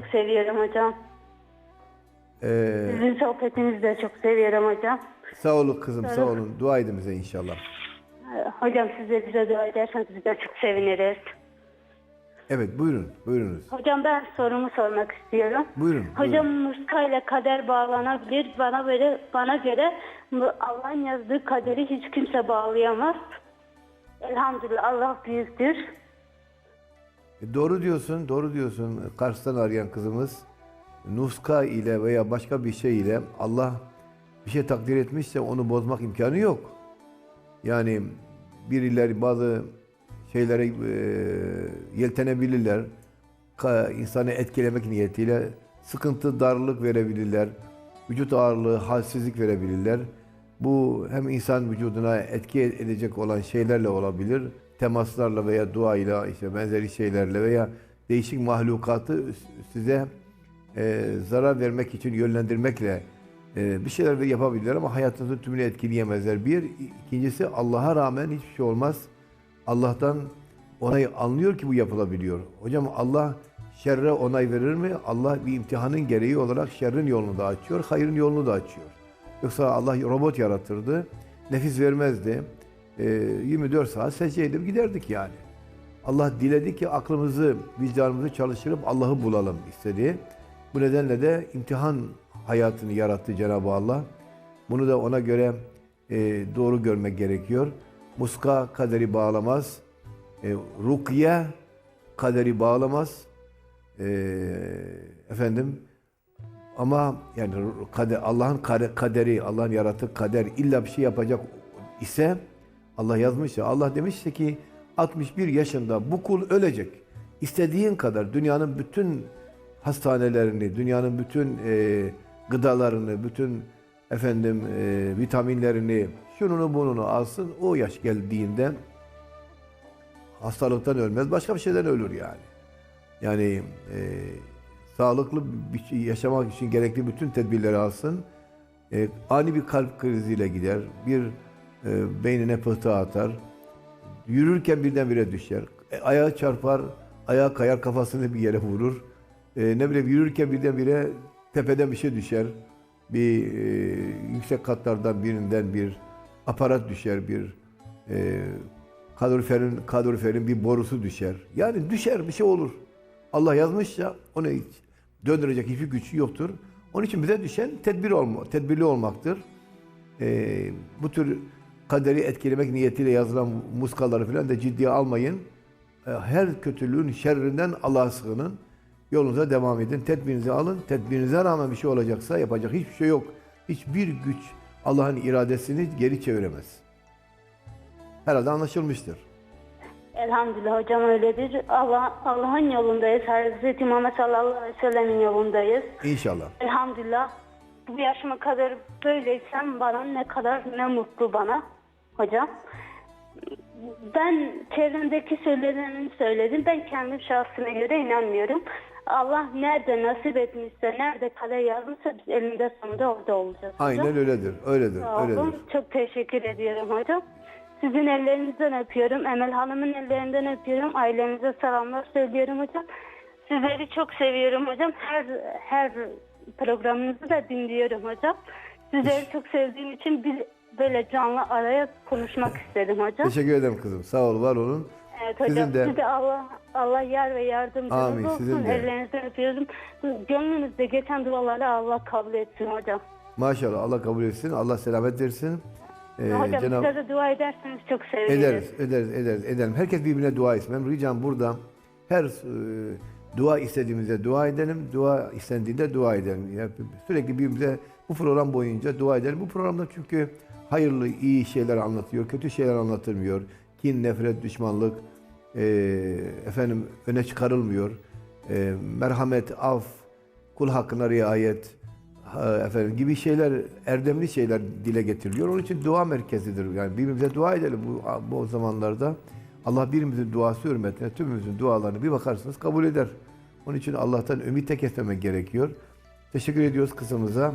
çok seviyorum hocam. Ee, Sizin sohbetinizi de çok seviyorum hocam. sağ olun kızım sağ olun. Dua edin bize inşallah. Ee, Hocam siz de bize dua ederseniz biz de çok seviniriz. Evet buyurun buyurunuz. Hocam ben sorumu sormak istiyorum. Buyurun, Hocam muska ile kader bağlanabilir. Bana böyle bana göre bu Allah'ın yazdığı kaderi hiç kimse bağlayamaz. Elhamdülillah Allah büyüktür. E, Doğru diyorsun, doğru diyorsun. Kars'tan arayan kızımız nuska ile veya başka bir şey ile Allah bir şey takdir etmişse onu bozmak imkanı yok. Yani birileri bazı şeylere e, yeltenebilirler. Ka, insanı etkilemek niyetiyle sıkıntı, darlık verebilirler. Vücut ağırlığı, halsizlik verebilirler. Bu hem insan vücuduna etki edecek olan şeylerle olabilir. Temaslarla veya duayla, işte benzeri şeylerle veya değişik mahlukatı size e, zarar vermek için yönlendirmekle e, bir şeyler de yapabilirler ama hayatınızın tümünü etkileyemezler. Bir, ikincisi Allah'a rağmen hiçbir şey olmaz. Allah'tan onay anlıyor ki bu yapılabiliyor. Hocam Allah şerre onay verir mi? Allah bir imtihanın gereği olarak şerrin yolunu da açıyor, hayrın yolunu da açıyor. Yoksa Allah robot yaratırdı, nefis vermezdi. E, 24 saat secde giderdik yani. Allah diledi ki aklımızı, vicdanımızı çalıştırıp Allah'ı bulalım istedi. Bu nedenle de imtihan hayatını yarattı Cenab-ı Allah. Bunu da ona göre e, doğru görmek gerekiyor. Muska kaderi bağlamaz. E, rukiye kaderi bağlamaz. E, efendim ama yani kader, Allah'ın kade- kaderi, Allah'ın yarattığı kader illa bir şey yapacak ise Allah yazmış ya, Allah demişti ki 61 yaşında bu kul ölecek. İstediğin kadar dünyanın bütün hastanelerini, dünyanın bütün e, gıdalarını, bütün efendim e, vitaminlerini, şununu bununu alsın. O yaş geldiğinde hastalıktan ölmez, başka bir şeyden ölür yani. Yani e, sağlıklı bir şey yaşamak için gerekli bütün tedbirleri alsın. E, ani bir kalp kriziyle gider, bir e, beynine pıhtı atar, yürürken birdenbire düşer, e, ayağı çarpar, ayağı kayar, kafasını bir yere vurur. E, ne bileyim yürürken birdenbire tepeden bir şey düşer, bir e, yüksek katlardan birinden bir aparat düşer, bir e, kaloriferin kaloriferin bir borusu düşer. Yani düşer bir şey olur. Allah yazmışsa onu hiç döndürecek hiçbir gücü yoktur. Onun için bize düşen tedbir olma, tedbirli olmaktır. Ee, bu tür kaderi etkilemek niyetiyle yazılan muskaları falan da ciddiye almayın. Ee, her kötülüğün şerrinden Allah'a sığının. Yolunuza devam edin. Tedbirinizi alın. Tedbirinize rağmen bir şey olacaksa yapacak hiçbir şey yok. Hiçbir güç Allah'ın iradesini geri çeviremez. Herhalde anlaşılmıştır. Elhamdülillah hocam öyledir. Allah Allah'ın yolundayız. Hazreti Muhammed sallallahu aleyhi ve sellemin yolundayız. İnşallah. Elhamdülillah bu yaşıma kadar böyleysem bana ne kadar ne mutlu bana hocam. Ben çevremdeki söyleneni söyledim. Ben kendim şahsına göre inanmıyorum. Allah nerede nasip etmişse, nerede kader yazmışsa biz elinde sonunda orada olacağız. hocam. Aynen öyledir. Öyledir. Sağ olun. Öyledir. Çok teşekkür ediyorum hocam. Sizin ellerinizden öpüyorum. Emel Hanım'ın ellerinden öpüyorum. Ailenize selamlar söylüyorum hocam. Sizleri çok seviyorum hocam. Her her programınızı da dinliyorum hocam. Sizleri çok sevdiğim için bir böyle canlı araya konuşmak istedim hocam. Teşekkür ederim kızım. Sağ ol, var olun. Evet hocam. Sizin de- Siz de Allah Allah yar ve yardımcınız Amin, olsun. sizin de. Ellerinizden öpüyorum. Gönlünüzde geçen duaları Allah kabul etsin hocam. Maşallah Allah kabul etsin. Allah selamet versin. Ee, hocam Cenab- size de dua ederseniz çok seviniriz. ederiz, ederiz, ederiz, edelim. Herkes birbirine dua etsin. Ben ricam burada her e, dua istediğimizde dua edelim. Dua istendiğinde dua edelim. Yani sürekli birbirimize bu program boyunca dua edelim. Bu programda çünkü hayırlı, iyi şeyler anlatıyor. Kötü şeyler anlatılmıyor. Kin, nefret, düşmanlık e, efendim öne çıkarılmıyor. E, merhamet, af, kul hakkına riayet, ha, efendim gibi şeyler, erdemli şeyler dile getiriliyor. Onun için dua merkezidir. Yani birbirimize dua edelim bu, bu zamanlarda. Allah birimizin duası hürmetine tümümüzün dualarını bir bakarsınız kabul eder. Onun için Allah'tan ümit de kesmemek gerekiyor. Teşekkür ediyoruz kızımıza.